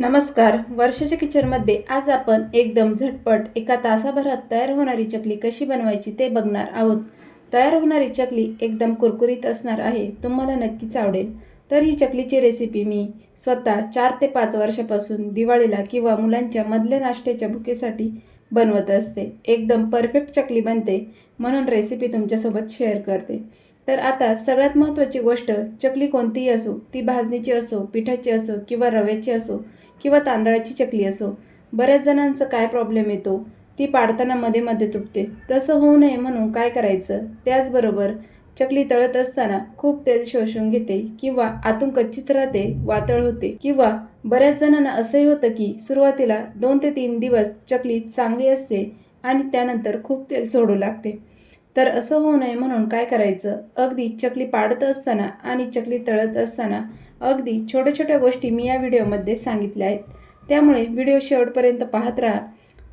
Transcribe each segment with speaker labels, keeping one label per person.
Speaker 1: नमस्कार. वर्षाच्या किचनमध्ये आज आपण एकदम झटपट एका तासाभरात तयार होणारी चकली कशी बनवायची ते बघणार आहोत. तयार होणारी चकली एकदम कुरकुरीत असणार आहे तुम्हाला नक्कीच आवडेल. तर ही चकलीची रेसिपी मी स्वतः चार ते पाच वर्षापासून दिवाळीला किंवा मुलांच्या मधल्या नाश्त्याच्या भुकेसाठी बनवत असते. एकदम परफेक्ट चकली बनते म्हणून रेसिपी तुमच्यासोबत शेअर करते. तर आता सगळ्यात महत्त्वाची गोष्ट चकली कोणतीही असो ती भाजणीची असो पिठाची असो किंवा रव्याची असो किंवा तांदळाची चकली असो बऱ्याच जणांचं काय प्रॉब्लेम येतो ती पाडताना मध्ये मध्ये तुटते. तसं होऊ नये म्हणून काय करायचं? त्याचबरोबर चकली तळत असताना खूप तेल शोषून घेते किंवा आतून कच्चीच राहते वातळ होते. किंवा बऱ्याच जणांना असंही होतं की सुरुवातीला दोन ते तीन दिवस चकली चांगली असते आणि त्यानंतर खूप तेल सोडू लागते. तर असं होऊ नये म्हणून काय करायचं? अगदी चकली पाडत असताना आणि चकली तळत असताना अगदी छोट्या छोट्या गोष्टी मी या व्हिडिओमध्ये सांगितल्या आहेत. त्यामुळे व्हिडिओ शेवटपर्यंत पाहत राहा.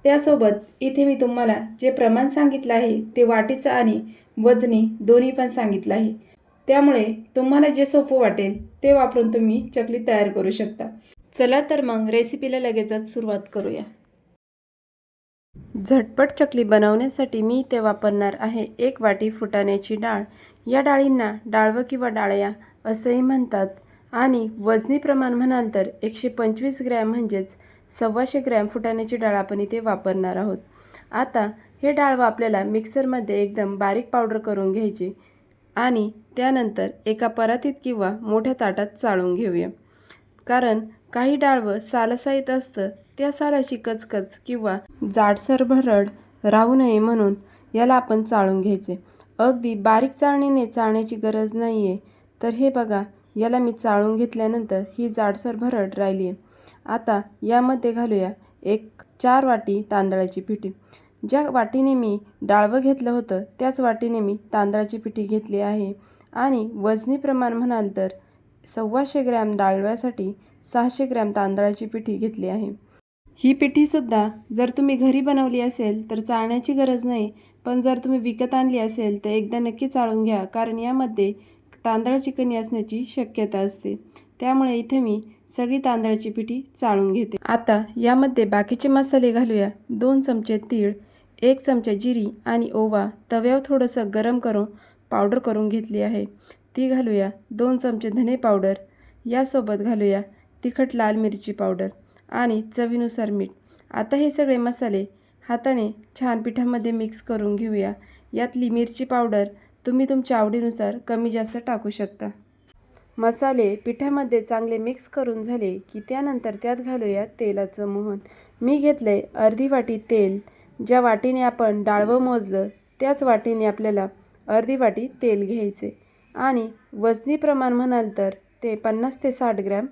Speaker 1: त्यासोबत इथे मी तुम्हाला जे प्रमाण सांगितलं आहे ते वाटीचं आणि वजनी दोन्ही पण सांगितलं आहे. त्यामुळे तुम्हाला जे सोपं वाटेल ते वापरून तुम्ही चकली तयार करू शकता. चला तर मग रेसिपीला लगेचच सुरुवात करूया. झटपट चकली बनवण्यासाठी मी इथे वापरणार आहे एक वाटी फुटाण्याची डाळ. या डाळींना डाळवं किंवा डाळया असंही म्हणतात. आणि वजनी प्रमाण म्हणाल तर एकशे पंचवीस ग्रॅम म्हणजेच सव्वाशे ग्रॅम फुटाण्याची डाळ आपण इथे वापरणार आहोत. आता हे डाळ आपल्याला मिक्सरमध्ये एकदम बारीक पावडर करून घ्यायची आणि त्यानंतर एका परातीत किंवा मोठ्या ताटात चाळून घेऊया. कारण काही डाळवं सालसाईत असतं त्या सालाची कचकच किंवा जाडसर भरड राहू नये म्हणून याला आपण चाळून घ्यायचे. अगदी बारीक चाळणीने चाळण्याची गरज नाही आहे तर हे बघा याला मी चाळून घेतल्यानंतर ही जाडसर भरड राहिली आहे आता यामध्ये घालूया एक चार वाटी तांदळाची पिठी. ज्या वाटीने मी डाळवं घेतलं होतं त्याच वाटीने मी तांदळाची पिठी घेतली आहे. आणि वजनी प्रमाण म्हणाल तर सव्वाशे ग्रॅम डाळव्यासाठी सहाशे ग्रॅम तांदळाची पिठी घेतली आहे. ही पिठीसुद्धा जर तुम्ही घरी बनवली असेल तर चाळण्याची गरज नाही पण जर तुम्ही विकत आणली असेल तर एकदा नक्की चाळून घ्या कारण यामध्ये तांदळाची कणी असण्याची शक्यता असते. त्यामुळे इथे मी सगळी तांदळाची पिठी चाळून घेते. आता यामध्ये बाकीचे मसाले घालूया. दोन चमचे तीळ एक चमचा जिरी आणि ओवा तव्यावर थोडंसं गरम करून पावडर करून घेतली आहे. ती घालूया. दोन चमचे धने पावडर. यासोबत घालूया तिखट लाल मिरची पावडर आणि चवीनुसार मीठ. आता हे सगळे मसाले हाताने छान पिठामध्ये मिक्स करून घेऊया. यातली मिरची पावडर तुम्ही तुमच्या आवडीनुसार कमी जास्त टाकू शकता. मसाले पिठामध्ये चांगले मिक्स करून झाले की त्यानंतर त्यात घालूया तेलाचं मोहन. मी घेतलं आहे अर्धी वाटी तेल. ज्या वाटीने आपण डाळवं मोजलं त्याच वाटीने आपल्याला अर्धी वाटी तेल घ्यायचे. आणि वजनी प्रमाण म्हणाल तर ते पन्नास ते साठ ग्रॅम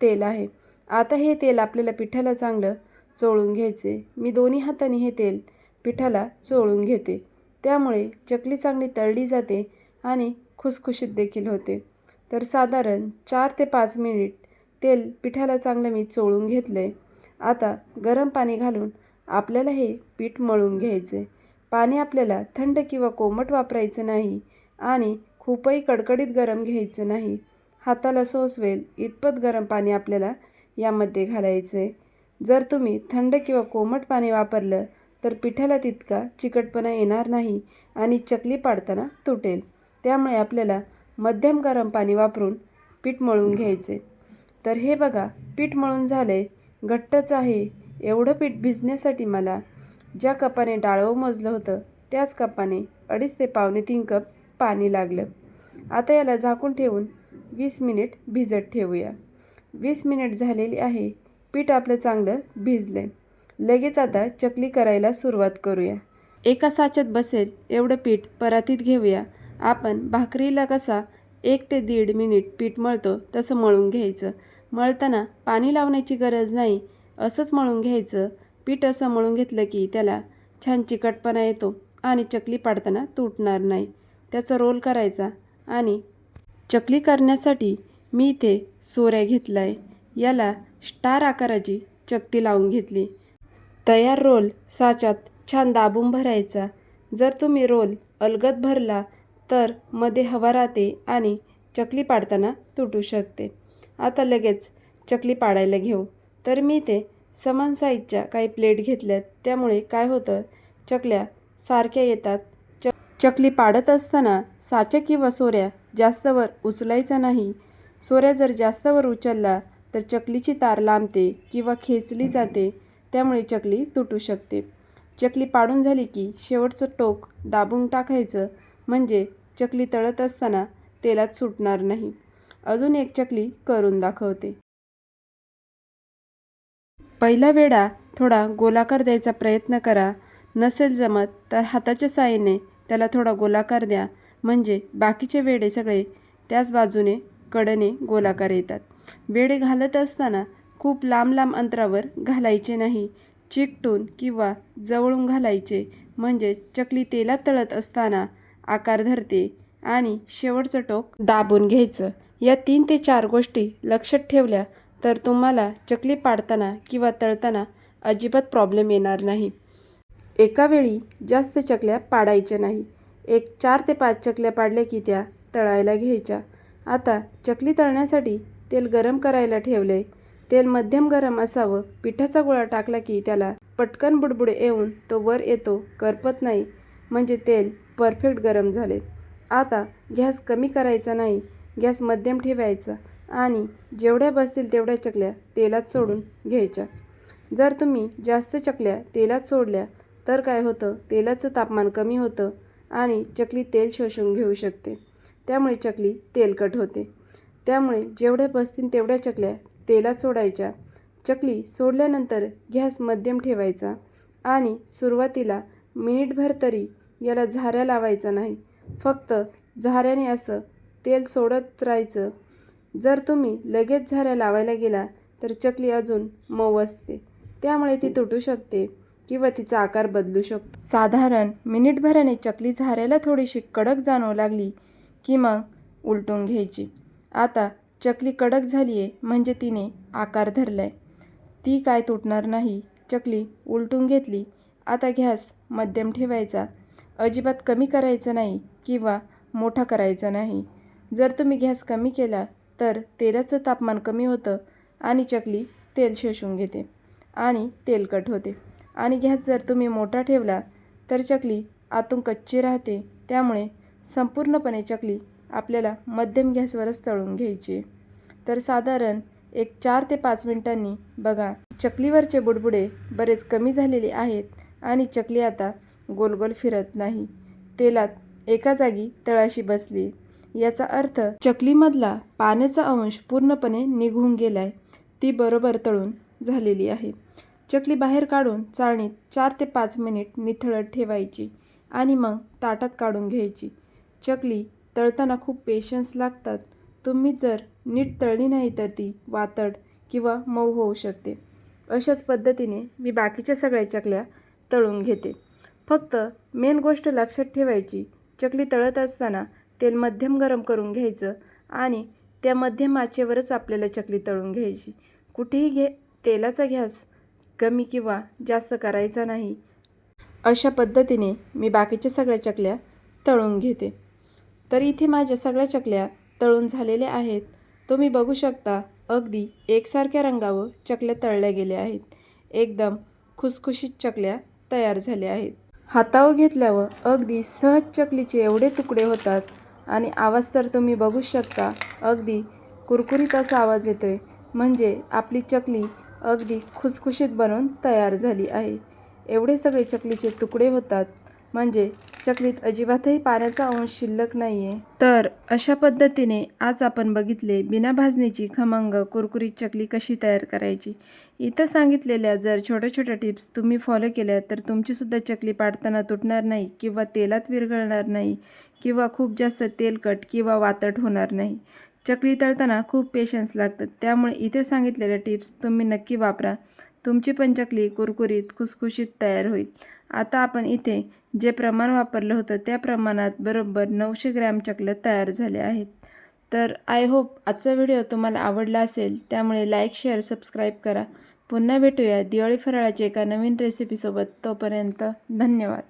Speaker 1: तेल आहे. आता हे तेल आपल्याला पिठाला चांगलं चोळून घ्यायचे. मी दोन्ही हाताने हे तेल पिठाला चोळून घेते. त्यामुळे चकली चांगली तळली जाते आणि खुसखुशीत देखील होते. तर साधारण चार ते पाच मिनिट तेल पिठाला चांगलं मी चोळून घेतलं आहे आता गरम पाणी घालून आपल्याला हे पीठ मळून घ्यायचे पाणी आपल्याला थंड किंवा कोमट वापरायचं नाही आणि खूपही कडकडीत गरम घ्यायचं नाही. हाताला सोसवेल इतपत गरम पाणी आपल्याला यामध्ये घालायचे जर तुम्ही थंड किंवा कोमट पाणी वापरलं तर पिठाला तितका चिकटपणा येणार नाही आणि चकली पाडताना तुटेल. त्यामुळे आपल्याला मध्यम गरम पाणी वापरून पीठ मळून घ्यायचे तर हे बघा पीठ मळून झाले घट्टच आहे. एवढं पीठ भिजण्यासाठी मला ज्या कपाने डाळवं मोजलं होतं त्याच कपाने अडीच ते पावणे तीन कप पाणी लागलं. आता याला झाकून ठेवून वीस मिनिट भिजत ठेवूया. वीस मिनिट झालेली आहे. पीठ आपलं चांगलं भिजलं लगेच आता चकली करायला सुरुवात करूया. एका साच्यात बसेल एवढं पीठ परातीत घेऊया. आपण भाकरीला कसा एक ते दीड मिनिट पीठ मळतो तसं मळून घ्यायचं. मळताना पाणी लावण्याची गरज नाही. असंच मळून घ्यायचं. पीठ असं मळून घेतलं की त्याला छान चिकटपणा येतो आणि चकली पाडताना तुटणार नाही. त्याचा रोल करायचा. आणि चकली करण्यासाठी मी इथे सोऱ्या घेतला आहे याला स्टार आकाराची चकती लावून घेतली. तयार रोल साच्यात छान दाबून भरायचा. जर तुम्ही रोल अलगद भरला तर मध्ये हवा राहते आणि चकली पाडताना तुटू शकते. आता लगेच चकली पाडायला घेऊ. तर मी ते समान साईजच्या काही प्लेट घेतल्यात. त्यामुळे काय होतं? चकल्या सारख्या येतात. चकली पाडत असताना साचा किंवा सोऱ्या जास्त वर उचलायचा नाही. सोऱ्या जर जास्त वर उचलला तर चकलीची तार लांबते किंवा खेचली जाते त्यामुळे चकली तुटू शकते. चकली पाडून झाली की शेवटचं टोक दाबून टाकायचं म्हणजे चकली तळत असताना तेलात सुटणार नाही. अजून एक चकली करून दाखवते. पहिला वेडा थोडा गोलाकार द्यायचा प्रयत्न करा. नसेल जमत तर हाताच्या साहाय्याने त्याला थोडा गोलाकार द्या. म्हणजे बाकीचे वेडे सगळे त्याच बाजूने कडने गोलाकार येतात. वेडे घालत असताना खूप लांब लांब अंतरावर घालायचे नाही. चिकटून किंवा जवळून घालायचे. म्हणजे चकली तेलात तळत असताना आकार धरते आणि शेवटचं टोक दाबून घ्यायचं. या तीन ते चार गोष्टी लक्षात ठेवल्या तर तुम्हाला चकली पाडताना किंवा तळताना अजिबात प्रॉब्लेम येणार नाही. एका वेळी जास्त चकल्या पाडायच्या नाही. एक चार ते पाच चकल्या पाडल्या की त्या तळायला घ्यायच्या. आता चकली तळण्यासाठी तेल गरम करायला ठेवले तेल मध्यम गरम असावं. पिठाचा गोळा टाकला की त्याला पटकन बुडबुडे येऊन तो वर येतो करपत नाही. म्हणजे तेल परफेक्ट गरम झाले आता गॅस कमी करायचा नाही. गॅस मध्यम ठेवायचा आणि जेवढ्या बसतील तेवढ्या चकल्या तेलात सोडून घ्यायच्या. जर तुम्ही जास्त चकल्या तेलात सोडल्या तर काय होतं? तेलाचं तापमान कमी होतं आणि चकली तेल शोषून घेऊ शकते. त्यामुळे चकली तेलकट होते. त्यामुळे जेवढ्या बसतील तेवढ्या चकल्या तेलात सोडायच्या. चकली सोडल्यानंतर गॅस मध्यम ठेवायचा आणि सुरुवातीला मिनिटभर तरी याला झाऱ्या लावायचा नाही. फक्त झाऱ्याने असं तेल सोडत राहायचं. जर तुम्ही लगेच झाऱ्या लावायला गेला तर चकली अजून मऊ असते. त्यामुळे ती तुटू शकते. किंवा तिचा आकार बदलू शकतो. साधारण मिनिटभराने चकली झाऱ्याला थोडीशी कडक जाणवू लागली की मग उलटून घ्यायची. आता चकली कडक झाली आहे म्हणजे तिने आकार धरला आहे ती काय तुटणार नाही. चकली उलटून घेतली. आता गॅस मध्यम ठेवायचा. अजिबात कमी करायचं नाही किंवा मोठा करायचा नाही. जर तुम्ही गॅस कमी केला तर तेलाचं तापमान कमी होतं आणि चकली तेल शोषून घेते आणि तेलकट होते. आणि गॅस जर तुम्ही मोठा ठेवला तर चकली आतून कच्ची राहते. त्यामुळे संपूर्णपणे चकली आपल्याला मध्यम गॅसवरच तळून घ्यायची. तर साधारण एक चार ते पाच मिनिटांनी बघा चकलीवरचे बुडबुडे बरेच कमी झालेले आहेत आणि चकली आता गोल गोल फिरत नाही. तेलात एका जागी तळाशी बसली. याचा अर्थ चकलीमधला पाण्याचा अंश पूर्णपणे निघून गेलाय. ती बरोबर तळून झालेली आहे. चकली बाहेर काढून चाळणीत चार ते पाच मिनिट निथळत ठेवायची आणि मग ताटात काढून घ्यायची. चकली तळताना खूप पेशन्स लागतात. तुम्ही जर नीट तळली नाही तर ती वातड किंवा मऊ होऊ शकते. अशाच पद्धतीने मी बाकीच्या सगळ्या चकल्या तळून घेते. फक्त मेन गोष्ट लक्षात ठेवायची चकली तळत असताना तेल मध्यम गरम करून घ्यायचं आणि त्या मध्यम आचेवरच आपल्याला चकली तळून घ्यायची. कुठेही घे तेलाचा गॅस कमी किंवा जास्त करायचा नाही. अशा पद्धतीने मी बाकीच्या सगळ्या चकल्या तळून घेते. तर इथे माझ्या सगळ्या चकल्या तळून झालेल्या आहेत. तुम्ही बघू शकता अगदी एकसारख्या रंगावर चकल्या तळल्या गेल्या आहेत. एकदम खुसखुशीत चकल्या तयार झाल्या आहेत. हातावर घेतल्यावर अगदी सहज चकलीचे एवढे तुकडे होतात आणि आवाज तर तुम्ही बघू शकता अगदी कुरकुरीत असा आवाज येतोय. म्हणजे आपली चकली अगदी खुसखुशीत बनवून तयार झाली आहे. एवढे सगळे चकलीचे तुकडे होतात. म्हणजे चकलीत अजिबातही पाण्याचा अंश शिल्लक नाही आहे तर अशा पद्धतीने आज आपण बघितले बिना भाजणीची खमंग कुरकुरीत चकली कशी तयार करायची. इथं सांगितलेल्या जर छोट्या छोट्या टिप्स तुम्ही फॉलो केल्या तर तुमचीसुद्धा चकली पाडताना तुटणार नाही किंवा तेलात विरघळणार नाही किंवा खूप जास्त तेलकट किंवा वातट होणार नाही. चकली तळताना खूप पेशन्स लागतात. त्यामुळे इथे सांगितलेल्या टिप्स तुम्ही नक्की वापरा. तुमची पण चकली कुरकुरीत खुसखुशीत तयार होईल. आता आपण इथे जे प्रमाण वापरलं होतं त्या प्रमाणात बरोबर नऊशे ग्रॅम चकल्या तयार झाल्या आहेत. तर आय होप आजचा व्हिडिओ तुम्हाला आवडला असेल. त्यामुळे लाईक शेअर सबस्क्राईब करा. पुन्हा भेटूया दिवाळी फराळाच्या एका नवीन रेसिपीसोबत तोपर्यंत धन्यवाद.